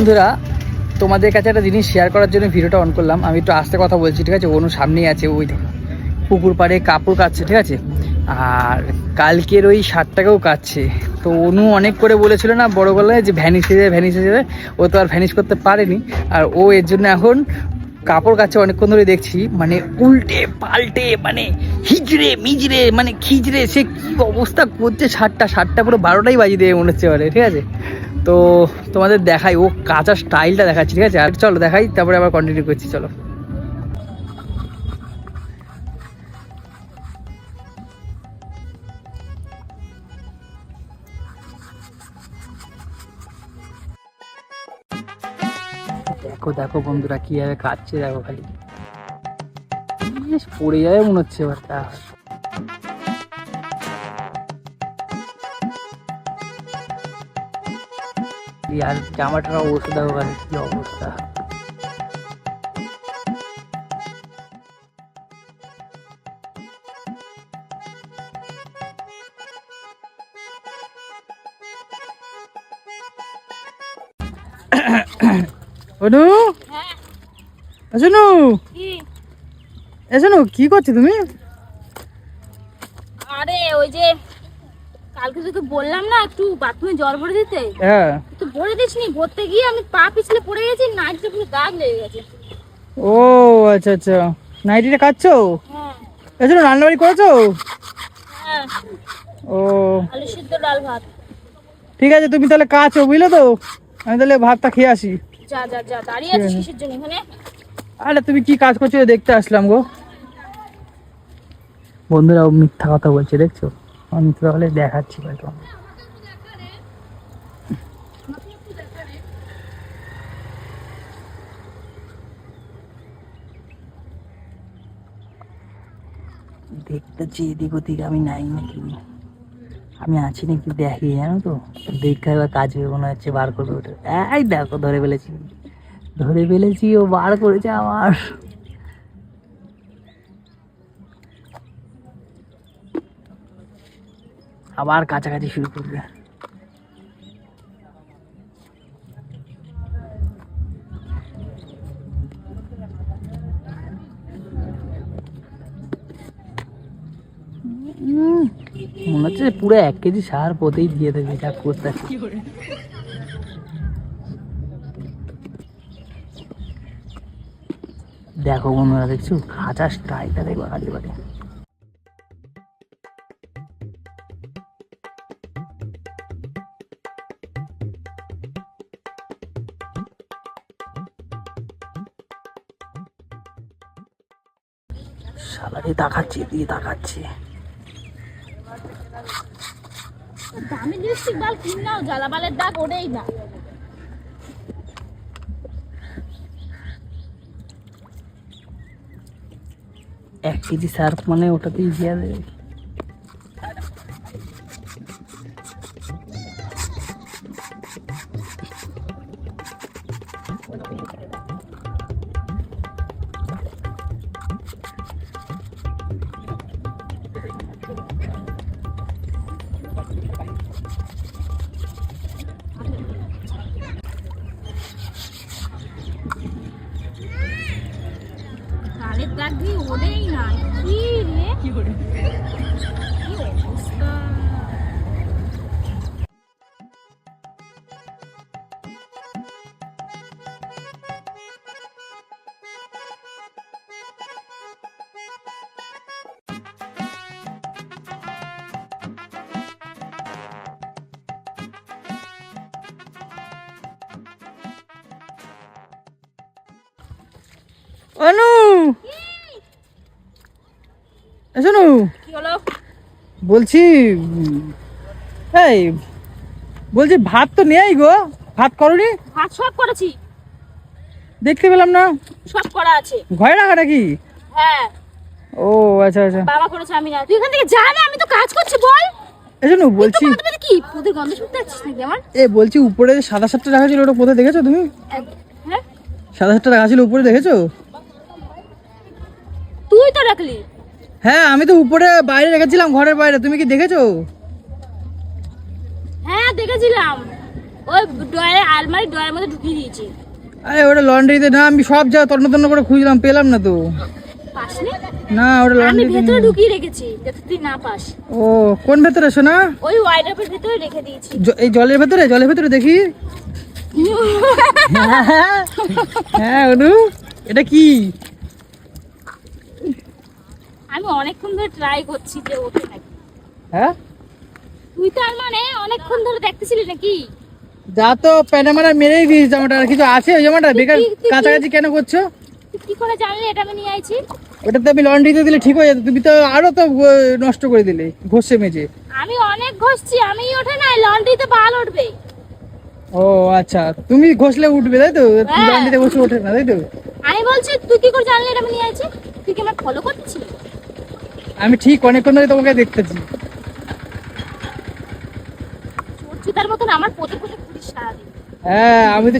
বন্ধুরা, তোমাদের কাছে একটা জিনিস শেয়ার করার জন্য ভিডিওটা অন করলাম। আমি একটু আস্তে কথা বলছি, ঠিক আছে? অনু সামনেই আছে, ওই পুকুর পাড়ে কাপড় কাচ্ছে ঠিক আছে? আর কালকের ওই শার্টটাকেও কাচ্ছে তো অনু অনেক করে বলেছিল না, বড় গলায় যে ভ্যানিশ হয়ে যাবে ভ্যানিশ হয়ে যাবে, ও তো আর ভ্যানিশ করতে পারেনি। আর ও এর জন্য এখন কাপড় কাচ্ছে অনেকক্ষণ ধরে দেখছি মানে উল্টে পাল্টে মানে হিজড়ে মিজড়ে মানে খিজড়ে, সে কি অবস্থা করছে শার্টটা শার্টটা পুরো বারোটাই বাজিয়ে দেবে মনে হচ্ছে ঠিক আছে? তো তোমাদের দেখাই, ও কাঁচা স্টাইলটা দেখাচ্ছি, ঠিক আছে? আর চলো দেখাই, তারপরে আবার কন্টিনিউ করছি, চলো। দেখো দেখো বন্ধুরা কীভাবে কাটছে দেখো খালি। পড়ে যাবে মনে হচ্ছে এবার আর জামাটার অবস্থা দেখো কি অবস্থা? অনু? হ্যাঁ। আসনু কি? করছ তুমি? আরে ওই যে কালকে তোকে বললাম না একটু বাথরুমে জল ভরে দিতে। হ্যাঁ। ভরে দিসনি ভরতে গিয়ে আমি পা পিছলে পড়ে গেছি নাইটটা পুরো দাগ লেগে গেছে। ও আচ্ছা আচ্ছা। নাইটিটা কাটছো? হ্যাঁ। এসনু রান্নাবাড়ি করেছ? হ্যাঁ। ও। আলু সিদ্ধ ডাল ভাত। ঠিক আছে তুমি তাহলে কাছো বুঝলে তো? আমি তাহলে ভাতটা খেয়ে আসি। যা যা যা দাঁড়িয়ে ঠিক আছিস কিসের জন্য এখানে? আরে তুমি কি কাজ করছ দেখতে আসলাম গো? বন্ধুরা মিথ্যা কথা বলছে দেখছ? আমি বলে দেখাচ্ছি ভাই দেখতেছি এদিক ওদিক আমি নাই নাকি। আমি আছি নাকি দেখি, জানো তো? দেখে এবার কাজ হবে মনে হচ্ছে বার করবে ওটা। এই দেখো, ধরে ফেলেছি। ধরে ফেলেছি ও বার করেছে আমার। আবার কাছাকাছি শুরু করবে। হচ্ছে পুরো এক কেজি সার পোতেই দিয়ে দেবে যা করতে দেখো বন্ধুরা দেখছ? খাঁচা স্টাইলটা দেখো একেবারে সালারে তাকাচ্ছে দিয়ে তাকাচ্ছে। দামি লিপস্টিক বাল কিন নাও জ্বালা বালের দাগ ওড়েই না। এক কেজি সার্ফ মানে ওটাতেই দিয়ে। দেবে অনু! শোনো। বলছি এই বলছি ভাত তো নেই গো। ভাত করনি? ভাত সব করেছি। দেখতে পেলাম না। সব করা আছে। ঘরে রাখা নাকি? হ্যাঁ। ও আচ্ছা আচ্ছা। বাবা করেছে আমি না তুই এখান থেকে যা না আমি তো কাজ করছি বল। এজন্য বলছি কি? তোদের গন্ধ শুনতে পাচ্ছিস নাকি আমার? এ বলছি উপরে যে সাদা শার্টটা রাখা ছিল ওটা কোথায় দেখেছ তুমি? হ্যাঁ? সাদা শার্টটা রাখা ছিল উপরে দেখেছ? তুই তো রাখলি। হ্যাঁ আমি তো উপরে বাইরে রেখেছিলাম ঘরের বাইরে। তুমি কি দেখেছ? হ্যাঁ দেখেছিলাম। ওই ডয়ারে আলমারি ডয়ারের মধ্যে ঢুকিয়ে দিয়েছি। আরে ওটা লন্ড্রিতে না আমি সব যা তন্ন তন্ন করে খুঁজলাম পেলাম না তো। পাসনি? না ওটা আমি লন্ড্রিতে ভেতরে ঢুকিয়ে রেখেছি যাতে তুই না পাস। ও কোন ভেতরে শোনা ওই ওয়াইডাপের ভেতরে রেখে দিয়েছি। জ- এই জলের ভেতরে? জলের ভেতরে দেখি। হ্যাঁ অনু এটা কি? আমি অনেকক্ষণ ধরে ট্রাই করছি যে ওকে নাকি। হ্যাঁ? তুই তার মানে অনেকক্ষণ ধরে দেখতেছিলি নাকি? যা তো প্যানামারা মেরেই দিয়েছে জামাটা আর কিছু আছে ওই জামাটা? বেকার কাছাকাছি কেন করছ? তুই কি করে জানলি এটা আমি নিয়ে আইছি? ওটাতে আমি লন্ড্রিতে দিলে ঠিক হয়ে যেত তুমি তো আরও তো নষ্ট করে দিলে ঘষে মেজে। আমি অনেক ঘষছি আমি ওঠে নাই লন্ড্রিতে বাল উঠবে। ও আচ্ছা তুমি ঘষলে উঠবে তাই তো? হ্যাঁ। লন্ড্রিতে বসে ওঠে না তাই তো? আমি বলছি তুই কি করে জানলি এটা আমি নিয়ে আইছি? তুই কি আমার ফলো করছিস আমি ঠিক অনেকক্ষণ ধরে তোমাকে দেখতেছি। মতন আমার পথে পথে ঘুরিস সারাদিন। হ্যাঁ আমি তো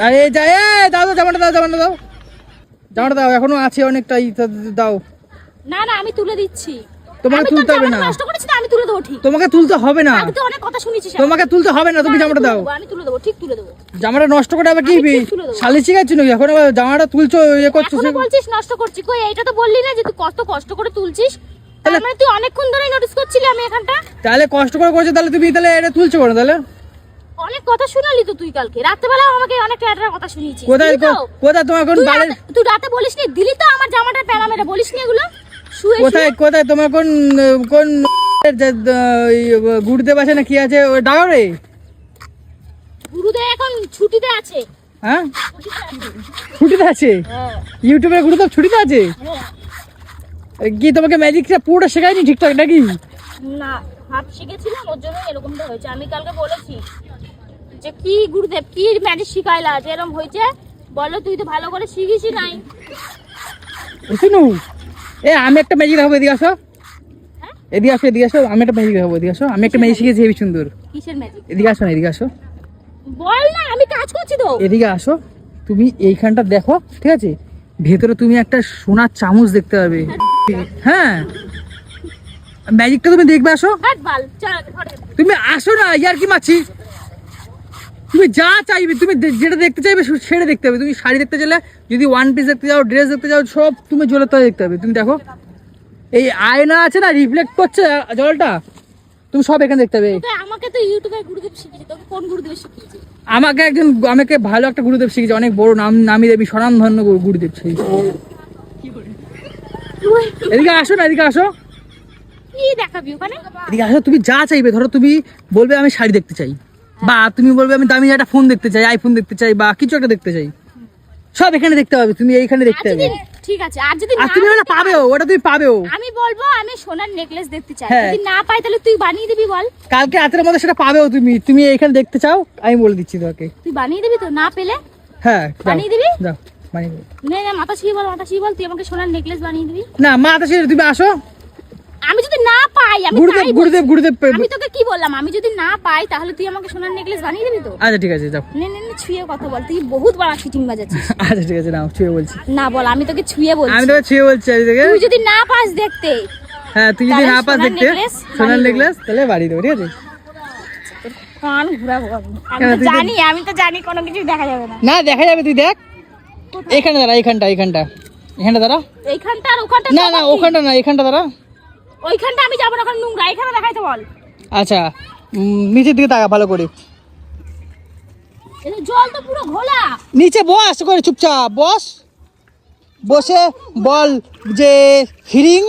আরে যাই এ, দাও দাও জামাটা দাও জামাটা দাও। জামাটা দাও এখনও আছে অনেকটাই দাও। না না আমি তুলে দিচ্ছি। তোমাকে তুলতে হবে না। নষ্ট করেছি না আমি তুলে দেবো ঠিক। তোমাকে তুলতে হবে না। আমি তো অনেক কথা শুনেছিস তোমাকে তুলতে হবে না তুমি জামাটা দাও। আমি তুলে দেবো ঠিক তুলে দেবো। জামাটা নষ্ট করে আবার কি শালি শিখাচ্ছি নাকি? এখন আবার জামাটা তুলছো ইয়ে করছ এখনও বলছিস নষ্ট করছি। কই এইটা তো বললি না যে তুই কত কষ্ট করে তুলছিস। তাহলে- মানে তুই অনেকক্ষণ ধরে নোটিস করছিলি আমি এখানটা। তাহলে কষ্ট করে করছ তাহলে তুমি তাহলে এটা তুলছো কেন তাহলে? অনেক কথা শোনালি তো তুই কালকে। রাত্রেবেলা আমাকে অনেক ট্যাটার কথা শুনিয়েছিস। কোথায় কোথায় তোমার কোন তুই রাতে- তুই রাতে বলিস নি দিলি তো আমার জামাটা প্যানা মেরে বলিস নি এগুলো? কোথায় কোথায়? তোমার কোন কোন গুড়তে বাসে না কি আছে? ওই ডাগরে গুরুদেব এখন ছুটিতে আছে। হ্যাঁ? ছুটিতে আছে। আছে? হ্যাঁ। গুরুদেব ছুটিতে আছে? হ্যাঁ। কি তোমাকে ম্যাজিকটা পুরোটা শেখায়নি ঠিকঠাক নাকি? না হাফ শিখেছিলাম ওর জন্য এরকমটা হয়েছে। আমি কালকে বলেছি যে কি গুরুদেব কি ম্যাজিক শিখাইলা যে এরকম হয়েছে? বলল তুই তো ভালো করে শিখিসই নাই। শুনু। এ আমি একটা ম্যাজিক দেখাবো এদিকে আসো। হ্যাঁ? এদিকে আসো এদিকে আসো। আমি একটা ম্যাজিক দেখাবো এদিকে আসো। আমি একটা ম্যাজিক শিখেছি হেবি সুন্দর। কিসের ম্যাজিক এদিকে আসো না এদিকে আসো। বল না আমি কাজ করছি তো। এদিকে আসো। তুমি এইখানটা দেখো ঠিক আছে? ভেতরে তুমি একটা সোনার চামচ দেখতে পাবে। হ্যাঁ? ম্যাজিকটা তুমি দেখবে আসো। তুমি আসো না ইয়ার কি মাছি তুমি যা চাইবে তুমি যেটা দেখতে চাইবে সেটা দেখতে হবে। তুমি শাড়ি দেখতে চাইলে যদি ওয়ান পিস দেখতে যাও ড্রেস দেখতে যাও সব তুমি জলের তলায় দেখতে হবে। তুমি দেখো এই আয়না আছে না রিফ্লেক্ট করছে জলটা? তুমি সব এখানে দেখতে হবে। আমাকে তো ইউটিউবে গুরুদেব শিখিয়েছে তোকে কোন গুরুদেব শিখিয়েছে? আমাকে একজন আমাকে ভালো একটা গুরুদেব শিখেছে অনেক বড় নাম নামি দেবী স্বনামধন্য গুরু- গুরুদেব শিখেছে এদিকে আসো না এদিকে আসো। কি দেখাবি ওখানে? এদিকে আসো তুমি যা চাইবে ধরো তুমি বলবে আমি শাড়ি দেখতে চাই। বা তুমি বলবে আমি দামি একটা ফোন দেখতে চাই আইফোন দেখতে চাই বা কিছু একটা দেখতে চাই। সব এখানে দেখতে পাবে তুমি এইখানে দেখতে পাবে। ঠিক আছে আর যদি আর তুমি ওটা পাবেও ওটা তুমি পাবেও। আমি বলব আমি সোনার নেকলেস দেখতে চাই। হ্যাঁ। যদি না পাই তাহলে তুই বানিয়ে দিবি বল। কালকে রাতের মধ্যে সেটা পাবেও তুমি তুমি এইখানে দেখতে চাও আমি বলে দিচ্ছি তোমাকে। তুই বানিয়ে দিবি তো না পেলে? হ্যাঁ বানিয়ে দিবি? যাও বানিয়ে দেবো। নে না মাথা ছুঁয়ে বল মাথা ছুঁয়ে বল তুই আমাকে সোনার নেকলেস বানিয়ে দিবি। না মা তো তুমি আসো। না পাই আমি গুরুদেব গুরুদেব গুরুদেব আমি তোকে কি বললাম? আমি যদি না পাই তাহলে তুই আমাকে সোনার নেকলেস বানিয়ে দিবি তো? আচ্ছা ঠিক আছে যাও। নে নে নে ছুঁয়ে কথা বল। তুই বহুত বড় ফিটিং বাজাচ্ছিস। আচ্ছা ঠিক আছে নাও ছুঁয়ে বলছি। না বল আমি তোকে ছুঁয়ে বলছি। আমি তোকে ছুঁয়ে বলছি তুই যদি না পাস দেখতে। হ্যাঁ তুই যদি না পাস দেখতে সোনার নেকলেস তাহলে বাড়ি দেবো ঠিক আছে? কান ঘুরাবো আমি। তুই জানি আমি তো জানি কোনো কিছু দেখা যাবে না। না দেখা যাবে তুই দেখ। এখানে দাঁড়া এখানটা এখানটা এখানটা দাঁড়া। এইখানটা আর ওখানটা না না ওখানটা না এখানটা দাঁড়া। ওইখানটা আমি যাব না ওখানে নোংরা এখানে দেখাইতে বল। আচ্ছা নিচের দিকে তাকা ভালো করে। জল তো পুরো ঘোলা। নিচে বস করে চুপচাপ বস। বসে বল যে হিরিং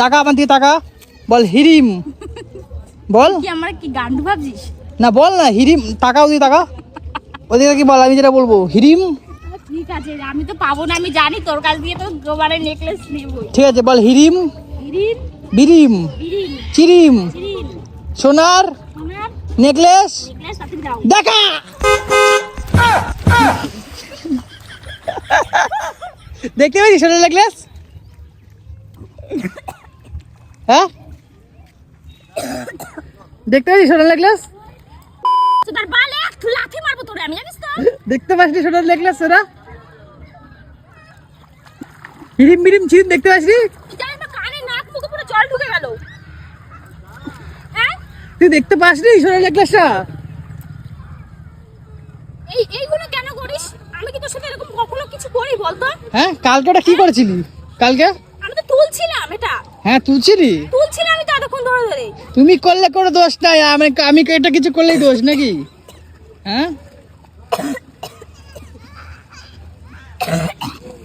টাকা আমার দিকে টাকা বল হিরিম। বল। কি আমার কি গান্ডু ভাবছিস? না বল না হিরিম টাকা ওদিকে টাকা ওদিকে কি বল আমি যেটা বলব হিরিম। ঠিক আছে আমি তো পাবো না আমি জানি তোর কাছ দিয়ে তো গোবারের নেকলেস নেবই। ঠিক আছে বল হিরিম। বিরিম। চিরিম। সোনার। নেকলেস। দেখা। দেখতে পাচ্ছি সোনার নেকলেস? হ্যাঁ? দেখতে পাচ্ছি সোনার নেকলেস? দেখতে পাচ্ছি সোনার নেকলেস সোনা? হিরিম বিরিম চিরিম দেখতে পাচ্ছি কি জানিস না কানে নাক মুখে পুরো জল ঢুকে গেল। হ্যাঁ? তুই দেখতে পাসনি সোনার নেকলেসটা? এই এইগুলো কেন করিস? আমি কি তোর সাথে এরকম কখনো কিছু করি বলতো? হ্যাঁ কালকে ওটা কি করেছিলি? কালকে? আমি তো তুলছিলাম এটা। হ্যাঁ তুলছিলি? তুলছিলাম আমি তো এতক্ষণ ধরে ধরে। তুমি করলে কোনো দোষ নাই আমি আমি এটা কিছু করলেই দোষ নাকি? হ্যাঁ?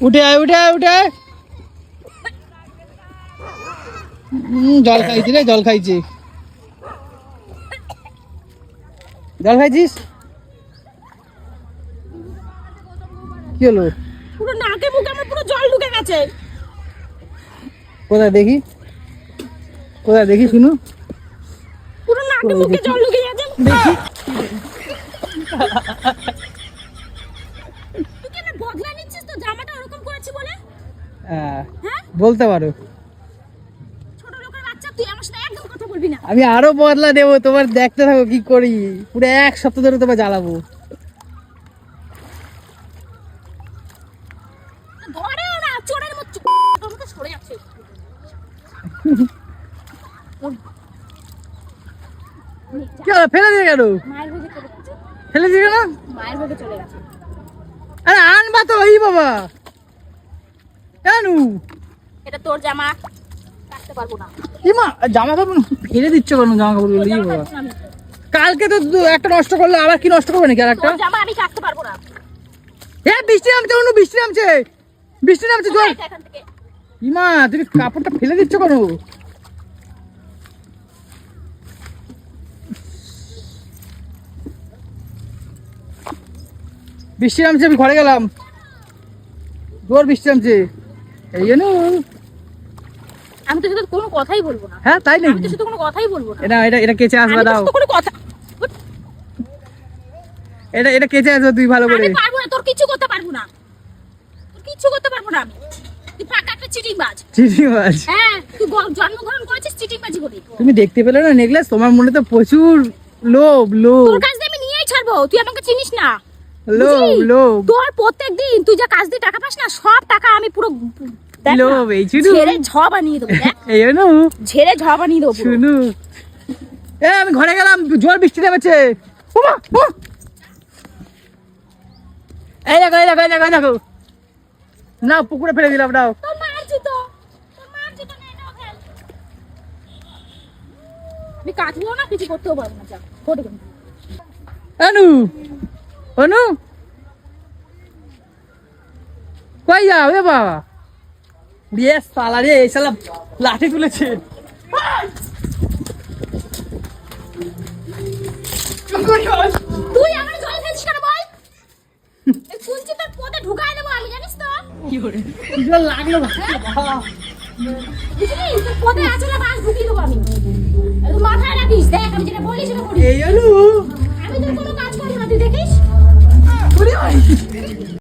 উঠে আয় উঠে আয় উঠে আয়। জল খাইছি রে জল খাইছি। জল খাইছিস? কি হলো? পুরো নাকে মুখে আমার পুরো জল ঢুকে গেছে। কোথায় দেখি? কোথায় দেখি শুনু? পুরো নাকে মুখে জল ঢুকে গেছে। দেখি। তুই বদলা নিচ্ছিস? তো জামাটা ওরকম করেছি বলে? হ্যাঁ। হ্যাঁ? বলতে পারো ছোট লোকের বাচ্চা তুই আমার সাথে একদম কথা বলবি না আমি আরও বদলা দেবো তোমার দেখতে থাকো কি করি। পুরো এক সপ্তাহ ধরে তোমার জ্বালাবো ফেলে দিয়ে কেন? ফেলে দিয়ে কেন? আরে আনবা তো এই বাবা। কেন? এটা তোর জামা। কাটতে পারব না। ইমা জামা কাপড় ফেলে দিচ্ছ কেন জামা কাপড়গুলো? ই জামা বাবা। কাটবো না আমি। কালকে তো একটা নষ্ট করলে আবার কি নষ্ট করবে নাকি আর একটা জামা আমি কাটতে পারব না। এ বৃষ্টি নামছে অনু বৃষ্টি নামছে। বৃষ্টি নামছে জল ইমা তুমি কাপড়টা ফেলে দিচ্ছ কেন? বৃষ্টি নামছে আমি ঘরে গেলাম। জোর বৃষ্টি নামছে। এই জন্য আমি তোর সাথে কোনো কথাই বলব না। হ্যাঁ তাই আমি নাকি তোর সাথে কোনো কথাই বলব না। এটা এটা এটা কেচে আমি আসবা দাও। কোনো কথা এটা এটা কেচে আসবা তুই ভালো করে। আমি পারব না তোর কিছু করতে পারব না। তোর কিছু করতে পারব না আমি। তুই পাকা একটা চিটিং বাজ চিঠি মাছ হ্যাঁ তুই জন্মগ্রহণ করেছিস চিটিং বাজি করে তুমি দেখতে পেলে না নেকলেস? তোমার মনে তো প্রচুর লোভ লোভ। তোর কাছ দিয়ে আমি নিয়েই ছাড়বো তুই আমাকে চিনিস না। লোভ? লোভ। তোর প্রত্যেক দিন তুই যা কাজ দিয়ে টাকা পাস না সব টাকা আমি পুরো না, এই? ঝেড়ে ঝ বানিয়ে দেবো দেখ। এই জন্য ঝেড়ে ঝ বানিয়ে দেবো শুনু এ আমি ঘরে গেলাম জোর বৃষ্টি নেমেছে। ওমা। এই দেখো এই দেখো এই দেখো এই দেখো। না পুকুরে ফেলে দিলাম নাও। খেল। আমি কাটবো না কিছু করতেও পারব না যা ফটো অনু অনু। কই যাও এ বাবা। উড়িয়ে সালা রে এই সালা লাঠি তুলেছে। তুই আমার জল খেয়েছিস কেন বল? কুঞ্চি তোর পদে ঢুকায় দেবো আমি জানিস তো? কি করে? লাগল হ্যাঁ? পদে আছে না বাস ঢুকিয়ে দেবো আমি। মাথায় রাখিস দেখ আমি যেটা বলি সেটা করি এই হলো। আমি তোর কোনো কাজ করি না তুই দেখিস? হ্যাঁ,